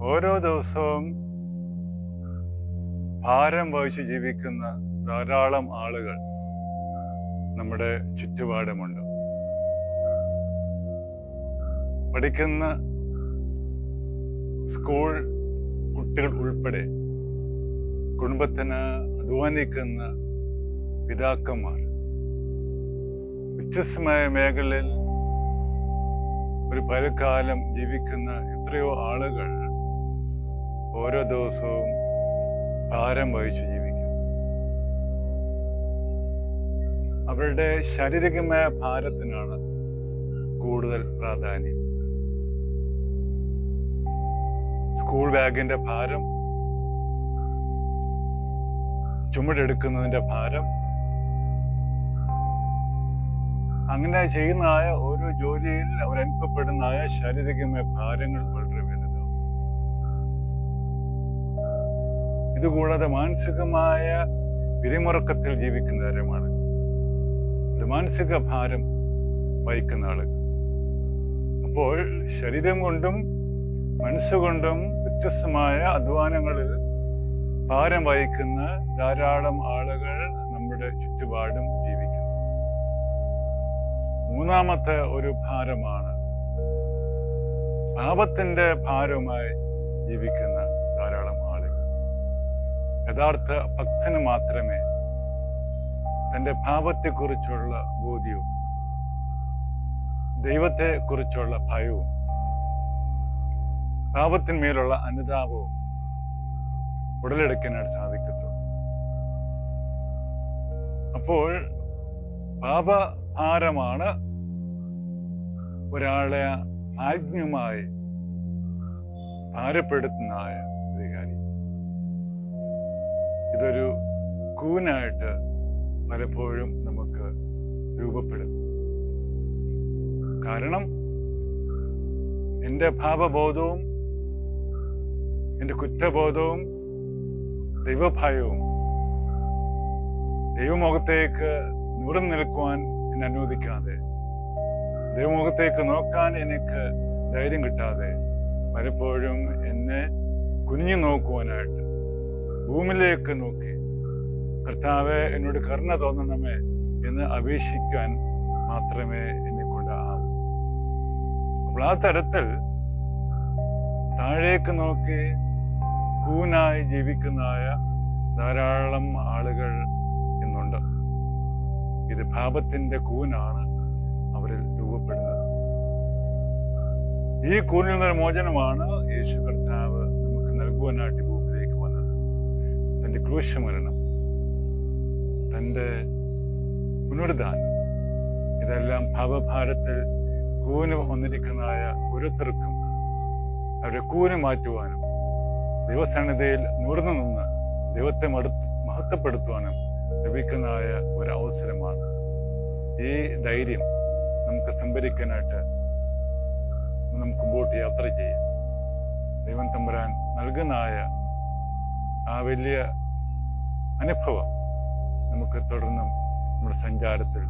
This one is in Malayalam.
ഓരോ ദിവസവും ഭാരം വഹിച്ച് ജീവിക്കുന്ന ധാരാളം ആളുകൾ നമ്മുടെ ചുറ്റുപാടുമുണ്ട്. പഠിക്കുന്ന സ്കൂൾ കുട്ടികൾ ഉൾപ്പെടെ കുടുംബത്തിന് അധ്വാനിക്കുന്ന പിതാക്കന്മാർ വ്യത്യസ്തമായ മേഖലയിൽ ഒരു പലകാലം ജീവിക്കുന്ന എത്രയോ ആളുകൾ ഓരോ ദിവസവും ഭാരം വഹിച്ച് ജീവിക്കും. അവരുടെ ശാരീരികമായ ഭാരത്തിനാണ് കൂടുതൽ പ്രാധാന്യം. സ്കൂൾ ബാഗിന്റെ ഭാരം ചുമടെടുക്കുന്നതിന്റെ ഭാരം അങ്ങനെ ചെയ്യുന്നതായ ഓരോ ജോലിയിൽ അവരനുഭവപ്പെടുന്നതായ ശാരീരികമായ ഭാരങ്ങൾ വളരെ ഇതുകൂടാതെ മാനസികമായ പിരിമുറക്കത്തിൽ ജീവിക്കുന്നവരുമാണ് ഇത് മാനസിക ഭാരം വഹിക്കുന്ന ആളുകൾ അപ്പോൾ ശരീരം കൊണ്ടും മനസ്സുകൊണ്ടും വ്യത്യസ്തമായ അധ്വാനങ്ങളിൽ ഭാരം വഹിക്കുന്ന ധാരാളം ആളുകൾ നമ്മുടെ ചുറ്റുപാടും ജീവിക്കുന്നു. മൂന്നാമത്തെ ഒരു ഭാരമാണ് പാപത്തിന്റെ ഭാരവുമായി ജീവിക്കുന്ന യഥാർത്ഥ ഭക്തന് മാത്രമേ തന്റെ ഭാവത്തെക്കുറിച്ചുള്ള ബോധ്യവും ദൈവത്തെ കുറിച്ചുള്ള ഭയവും പാപത്തിന്മേലുള്ള അനുതാപവും ഉടലെടുക്കാനായിട്ട് സാധിക്കത്തുള്ളൂ. അപ്പോൾ പാപഭാരമാണ് ഒരാളെ ആജ്ഞമായി ഭാരപ്പെടുത്തുന്നതായ ഒരു കാര്യം. ഇതൊരു കൂനായിട്ട് പലപ്പോഴും നമുക്ക് രൂപപ്പെടും. കാരണം എന്റെ ഭാവബോധവും എന്റെ കുറ്റബോധവും ദൈവഭയവും ദൈവമുഖത്തേക്ക് നിവർന്നു നിൽക്കുവാൻ എന്നെ അനുവദിക്കാതെ ദൈവമുഖത്തേക്ക് നോക്കാൻ എനിക്ക് ധൈര്യം കിട്ടാതെ പലപ്പോഴും എന്നെ കുനിഞ്ഞു നോക്കുവാനായിട്ട് ഭൂമിയിലേക്ക് നോക്കി. കർത്താവെ എന്നോട് കരുണ തോന്നണമേ എന്ന് അപേക്ഷിക്കാൻ മാത്രമേ എന്നെ കൊണ്ടാവൂ. അപ്പോൾ ആ തരത്തിൽ താഴേക്ക് നോക്കി കൂനായി ജീവിക്കുന്നതായ ധാരാളം ആളുകൾ ഇന്നുണ്ട്. ഇത് പാപത്തിന്റെ കൂനാണ് അവരിൽ രൂപപ്പെടുന്നത്. ഈ കൂനിൽ നിന്നൊരു മോചനമാണ് യേശു കർത്താവ് നമുക്ക് നൽകുവാനായിട്ട് തന്റെ ക്രൂശമരണം തന്റെ പുനരുദ്ധാനം ഇതെല്ലാം ഭവഭാരത്തിൽ കൂന് വന്നിരിക്കുന്നതായ ഓരോരുത്തർക്കും അവരെ കൂന് മാറ്റുവാനും ദൈവസന്നിധിയിൽ നൂർന്നു നിന്ന് ദൈവത്തെ മടുത്ത് മഹത്വപ്പെടുത്തുവാനും ലഭിക്കുന്നതായ ഒരു അവസരമാണ് ഈ ധൈര്യം നമുക്ക് സംഭരിക്കാനായിട്ട് നമുക്ക് മുമ്പോട്ട് യാത്ര ചെയ്യാം. ദൈവം തമ്പുരാൻ നൽകുന്നതായ ആ വലിയ അനുഭവം നമുക്ക് തുടർന്നും നമ്മുടെ സഞ്ചാരത്തിൽ